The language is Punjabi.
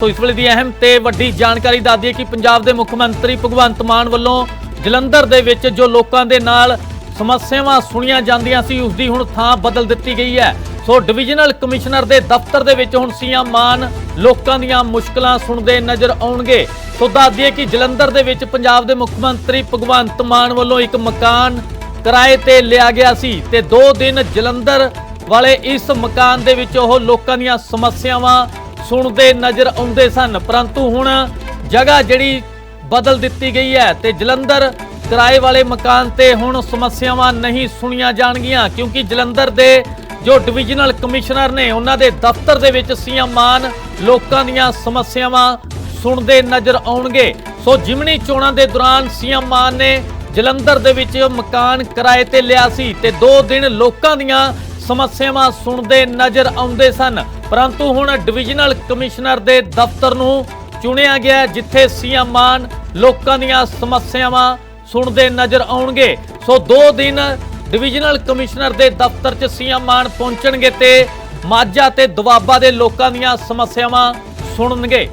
ਸੋ ਇਸ ਵੇਲੇ ਦੀ ਅਹਿਮ ਤੇ ਵੱਡੀ ਜਾਣਕਾਰੀ ਦੱਸਦੀ ਹੈ ਕਿ ਪੰਜਾਬ ਦੇ ਮੁੱਖ ਮੰਤਰੀ ਭਗਵੰਤ ਮਾਨ ਵੱਲੋਂ ਜਲੰਧਰ ਦੇ ਵਿੱਚ ਜੋ ਲੋਕਾਂ ਦੇ ਨਾਲ ਸਮੱਸਿਆਵਾਂ ਸੁਣੀਆਂ ਜਾਂਦੀਆਂ ਸੀ ਉਸ ਦੀ ਹੁਣ ਥਾਂ ਬਦਲ ਦਿੱਤੀ ਗਈ ਹੈ। ਸੋ ਡਿਵੀਜ਼ਨਲ ਕਮਿਸ਼ਨਰ ਦੇ ਦਫ਼ਤਰ ਦੇ ਵਿੱਚ ਹੁਣ ਸੀਐਮ ਮਾਨ, ਲੋਕਾਂ ਦੀਆਂ ਮੁਸ਼ਕਲਾਂ ਸੁਣਦੇ ਨਜ਼ਰ ਆਉਣਗੇ। ਸੋ ਦੱਸਦੀ ਦਈਏ ਕਿ ਜਲੰਧਰ ਦੇ ਵਿੱਚ ਪੰਜਾਬ ਦੇ ਮੁੱਖ ਮੰਤਰੀ ਭਗਵੰਤ ਮਾਨ ਵੱਲੋਂ ਇੱਕ ਮਕਾਨ ਕਿਰਾਏ ਤੇ ਲਿਆ ਗਿਆ ਸੀ ਤੇ 2 ਦਿਨ ਜਲੰਧਰ ਵਾਲੇ ਇਸ ਮਕਾਨ ਦੇ ਵਿੱਚ ਉਹ ਲੋਕਾਂ ਦੀਆਂ ਸਮੱਸਿਆਵਾਂ ਸੁਣਦੇ ਨਜ਼ਰ ਆਉਂਦੇ ਸਨ, ਪਰੰਤੂ ਹੁਣ ਜਗ੍ਹਾ ਜਿਹੜੀ ਬਦਲ ਦਿੱਤੀ ਗਈ ਹੈ ਤੇ ਜਲੰਧਰ ਕਿਰਾਏ ਵਾਲੇ ਮਕਾਨ ਤੇ ਹੁਣ ਸਮੱਸਿਆਵਾਂ ਨਹੀਂ ਸੁਣੀਆਂ ਜਾਣਗੀਆਂ, ਕਿਉਂਕਿ ਜਲੰਧਰ ਦੇ ਜੋ ਡਿਵੀਜ਼ਨਲ ਕਮਿਸ਼ਨਰ ਨੇ ਉਹਨਾਂ ਦੇ ਦਫ਼ਤਰ ਦੇ ਵਿੱਚ ਸੀਐਮ ਮਾਨ ਲੋਕਾਂ ਦੀਆਂ ਸਮੱਸਿਆਵਾਂ ਸੁਣਦੇ ਨਜ਼ਰ ਆਉਣਗੇ। ਸੋ ਜਿਮਣੀ ਚੋਣਾਂ ਦੇ ਦੌਰਾਨ ਸੀਐਮ ਮਾਨ ਨੇ ਜਲੰਧਰ ਦੇ ਵਿੱਚ ਮਕਾਨ ਕਿਰਾਏ ਤੇ ਲਿਆ ਸੀ ਤੇ 2 ਦਿਨ ਲੋਕਾਂ ਦੀਆਂ ਸਮੱਸਿਆਵਾਂ ਸੁਣਦੇ ਨਜ਼ਰ ਆਉਂਦੇ ਸਨ ਪਰੰਤੂ ਹੁਣ ਡਿਵੀਜ਼ਨਲ ਕਮਿਸ਼ਨਰ ਦੇ ਦਫ਼ਤਰ ਨੂੰ ਚੁਣਿਆ ਗਿਆ ਹੈ, ਜਿੱਥੇ ਸੀਐਮ ਮਾਨ ਲੋਕਾਂ ਦੀਆਂ ਸਮੱਸਿਆਵਾਂ ਸੁਣਦੇ ਨਜ਼ਰ ਆਉਣਗੇ। ਸੋ 2 ਦਿਨ ਡਿਵੀਜ਼ਨਲ ਕਮਿਸ਼ਨਰ ਦੇ ਦਫ਼ਤਰ 'ਚ ਸੀਐਮ ਮਾਨ ਪਹੁੰਚਣਗੇ ਤੇ ਮਾਝਾ ਤੇ ਦੁਆਬਾ ਦੇ ਲੋਕਾਂ ਦੀਆਂ ਸਮੱਸਿਆਵਾਂ ਸੁਣਨਗੇ।